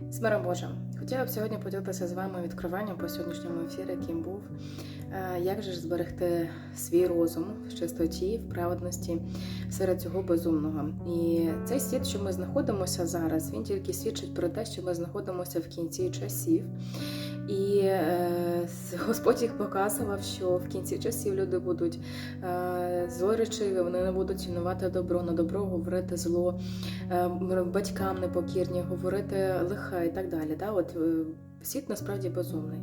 З миром Божим. Хотіла б сьогодні поділитися з вами відкриванням по сьогоднішньому ефірі, яким був. Е, Як же ж зберегти свій розум в чистоті, в праведності серед цього безумного? І цей світ, що ми знаходимося зараз, він тільки свідчить про те, що ми знаходимося в кінці часів. І е, Господь їх показував, що в кінці часів люди будуть е, злоречиві, вони не будуть цінувати добро, на добро говорити зло, е, батькам непокірні, говорити лихе і так далі. Да? От, е, світ насправді безумний.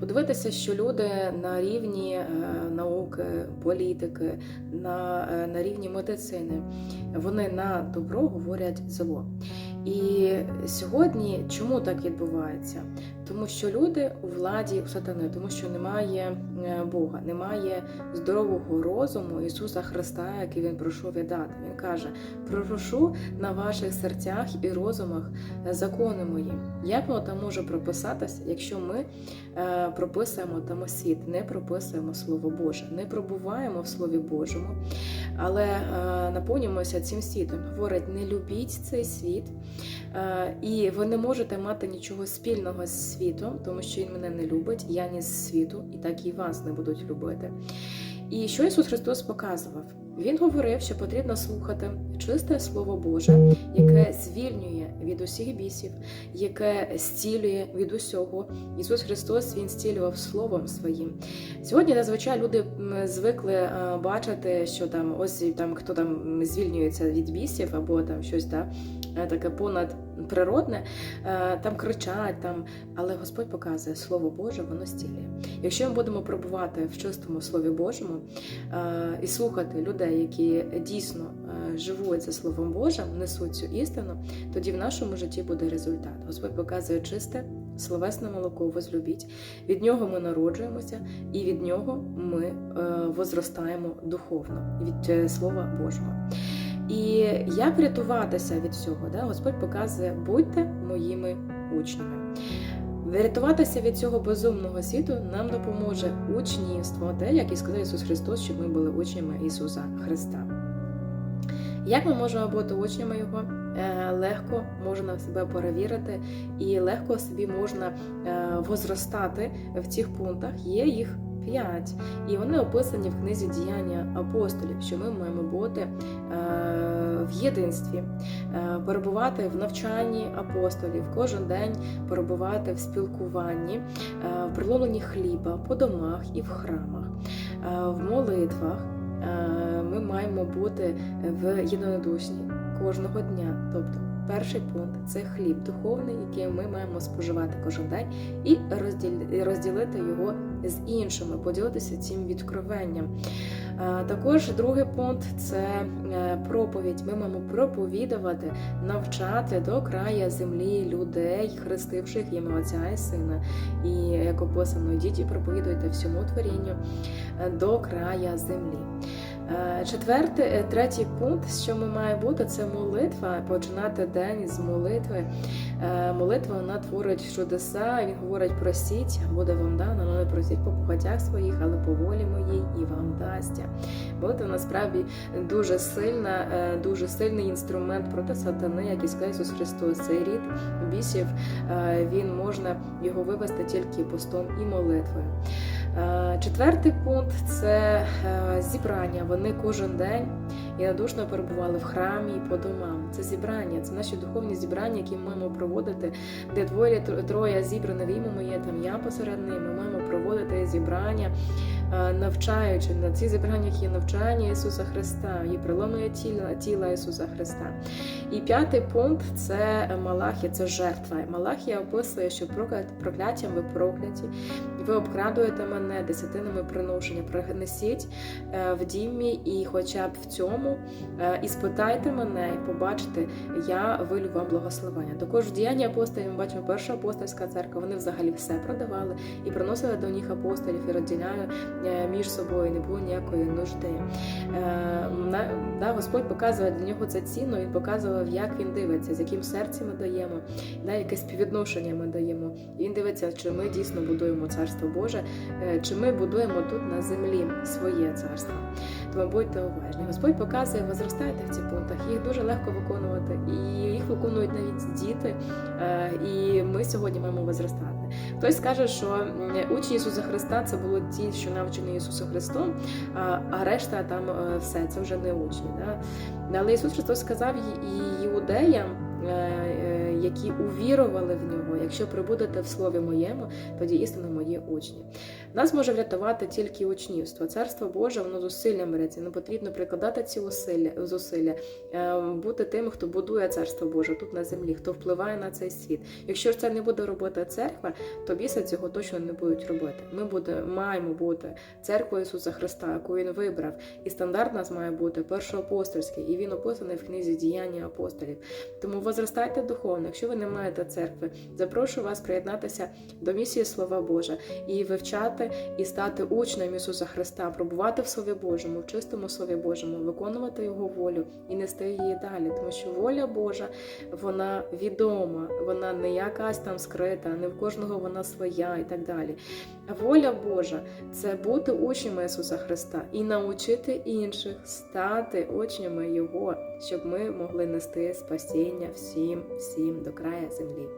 Подивитися, що люди на рівні е, науки, політики, на, е, на рівні медицини, вони на добро говорять зло. І сьогодні чому так відбувається? Тому що люди у владі у сатани, тому що немає е, Бога, немає здорового розуму Ісуса Христа, який Він пройшов віддати. Він каже: прошу на ваших серцях і розумах закони мої. Як воно там може прописатися, якщо ми е, прописуємо там освіт, не прописуємо Слово Боже, не пробуваємо в Слові Божому, але е, наповнюємося цим світом. Говорить, не любіть цей світ. Е, І ви не можете мати нічого спільного з світом, тому що він мене не любить, я ні з світу, і так і вас не будуть любити. І що Ісус Христос показував? Він говорив, що потрібно слухати чисте Слово Боже, яке звільнює від усіх бісів, яке зцілює від усього. Ісус Христос Він зцілював Словом Своїм. Сьогодні зазвичай люди звикли е, бачити, що там ось там хто там звільнюється від бісів або там щось е, таке понадприродне, е, там кричать, там, але Господь показує Слово Боже, воно зцілює. Якщо ми будемо пробувати в чистому Слові Божому е, і слухати людей, які дійсно е, живуть за Словом Божим, несуть цю істину, тоді в нашому житті буде результат. Господь показує чисте, словесне молоко, возлюбіть. Від нього ми народжуємося, і від нього ми возростаємо духовно від Слова Божого. І як врятуватися від всього? Да? Господь показує, будьте моїми учнями. Врятуватися від цього безумного світу нам допоможе учнівство, те, як і сказав Ісус Христос, щоб ми були учнями Ісуса Христа. Як ми можемо бути учнями Його? Е, Легко можна себе перевірити, і легко собі можна е, возростати в цих пунктах. Є їх п'ять, і вони описані в книзі діяння апостолів, що ми маємо бути е, в єдинстві, е, перебувати в навчанні апостолів, кожен день перебувати в спілкуванні, е, в приломленні хліба по домах і в храмах, в молитвах. Ми маємо бути в єдинодушні кожного дня. Тобто, перший пункт це хліб духовний, який ми маємо споживати кожен день, і розділити його з іншими, поділитися цим відкровенням. Також другий пункт це е, проповідь. Ми маємо проповідувати, навчати до края землі людей, хрестивших ім'я Отця і Сина. І як описано, йдіть і проповідуйте всьому творінню е, до края землі. Е, Четвертий, е, третій пункт, що ми має бути, це молитва. Починати день з молитви. Е, Молитва вона творить чудеса. Він говорить: просіть, буде вам дано, але просіть по похотях своїх, але по волі моїй і вам дасться. Молитва насправді дуже сильна, дуже сильний інструмент проти сатани, який сказав Ісус Христос. Цей рід бісів він можна його вивести тільки постом і молитвою. Е, Четвертий пункт це е, зібрання. Вони кожен день єдинодушно перебували в храмі і по домам. Це зібрання, це наші духовні зібрання, які ми маємо проводити, де двоє троє зібрані в ім'я моє, там я посеред них. Ми маємо проводити зібрання, е, навчаючи на ці зібраннях є навчання Ісуса Христа, є приломлення тіла, тіла Ісуса Христа. І п'ятий пункт це Малахія, це жертва. Малахія описує, що прокля- прокляттям ви прокляті, і ви обкрадуєте мене десятинами приношення. Принесіть е, в дімі, і хоча б в цьому е, і спитайте мене, і побачите, я вилю вам благословення. Також в діянні апостолів ми бачимо перша апостольська церква. Вони взагалі все продавали і приносили до них апостолів і розділяли е, між собою. Не було ніякої нужди. Господь показує для нього це цінно. Він показував, як він дивиться, з яким серцем ми даємо, да, яке співвідношення ми даємо. Він дивиться, чи ми дійсно будуємо царство Боже, е, чи ми будуємо тут на землі своє царство. Тому будьте уважні. Господь показує, возростайте в цих пунктах. Їх дуже легко виконувати, і їх виконують навіть діти. Е, І ми сьогодні маємо возростати. Хтось скаже, що учні Ісуса Христа це були ті, що навчені Ісусом Христом, а решта там е, все це вже не учні. Але Ісус Христос сказав і- іудеям, які увірували в нього, якщо прибудете в слові моєму, тоді істинно мої учні. Нас може врятувати тільки учнівство. Царство Боже, воно зусилля береться. Не потрібно прикладати ці зусилля, е, бути тим, хто будує царство Боже тут на землі, хто впливає на цей світ. Якщо ж це не буде робити церква, то біси цього точно не будуть робити. Ми буде, маємо бути церквою Ісуса Христа, яку він вибрав. І стандарт нас має бути першоапостольський, і він описаний в книзі діяння апостолів. Тому возростайте духовно. Якщо ви не маєте церкви, запрошую вас приєднатися до місії Слова Божа і вивчати і стати учнем Ісуса Христа, пробувати в Слові Божому, в чистому Слові Божому, виконувати Його волю і нести її далі. Тому що воля Божа вона відома, вона не якась там скрита, не в кожного вона своя і так далі. Воля Божа це бути учнями Ісуса Христа і научити інших стати учнями Його, щоб ми могли нести спасіння всім, всім до края землі.